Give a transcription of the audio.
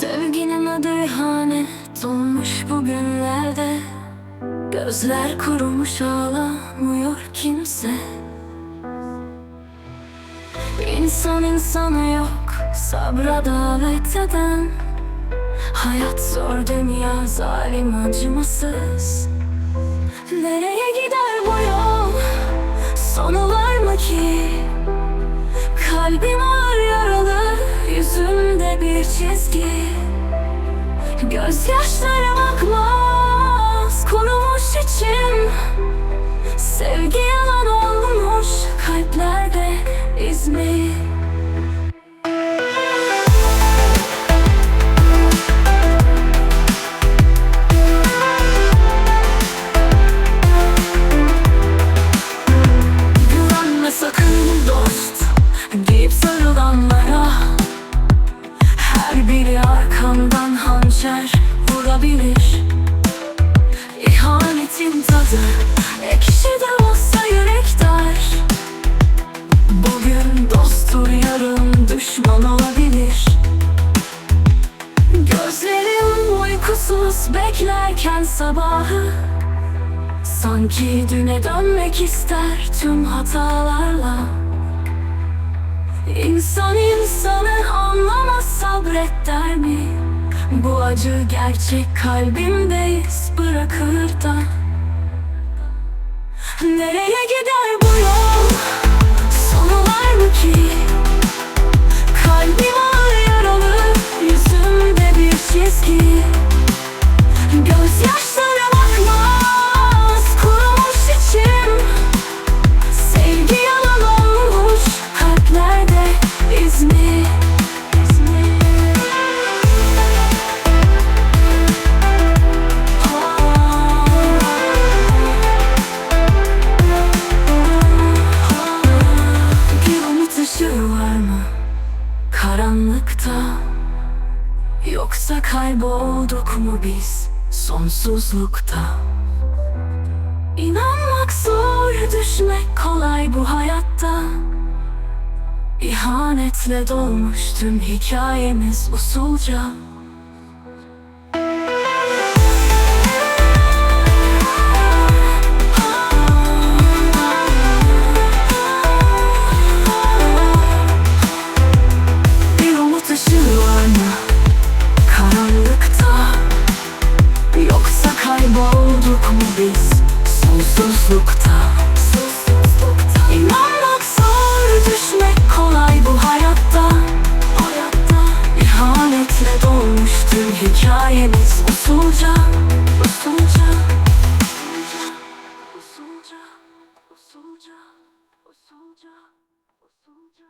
Sevginin adı ihanet olmuş bugünlerde Gözler kurumuş ağlamıyor kimse. İnsan insanı yok sabra davet eden. Hayat zor dünya zalim acımasız. Nereye gider bu yol bir çizgi. Gözyaşlarım akmaz kurumuş içim Sevgi yalan olmuş kalplerde iz mi? Güvenme sakın dost. Deyip sarılanlara biri arkandan hançer vurabilir. İhanetin tadı ekşi de olsa yürek dar Bugün dosttur yarın düşman olabilir. Gözlerim uykusuz beklerken sabahı Sanki düne dönmek ister tüm hatalarla İnsan insanı anlamaz sabret der mi? Bu acı gerçek kalbimde iz bırakır da Nereye gider bu yol? Sonu var mı ki? Kalbim ağır yaralı Yüzümde bir çizgi Gözyaşlarım Karanlıkta. Yoksa kaybolduk mu biz sonsuzlukta? İnanmak zor, düşmek kolay bu hayatta. İhanetle dolmuş tüm hikayemiz usulca biz sonsuzlukta? İnanmak zor, düşmek kolay bu hayatta. İhanetle dolmuş tüm hikayemiz Usulca. Usulca Usulca Usulca Usulca Usulca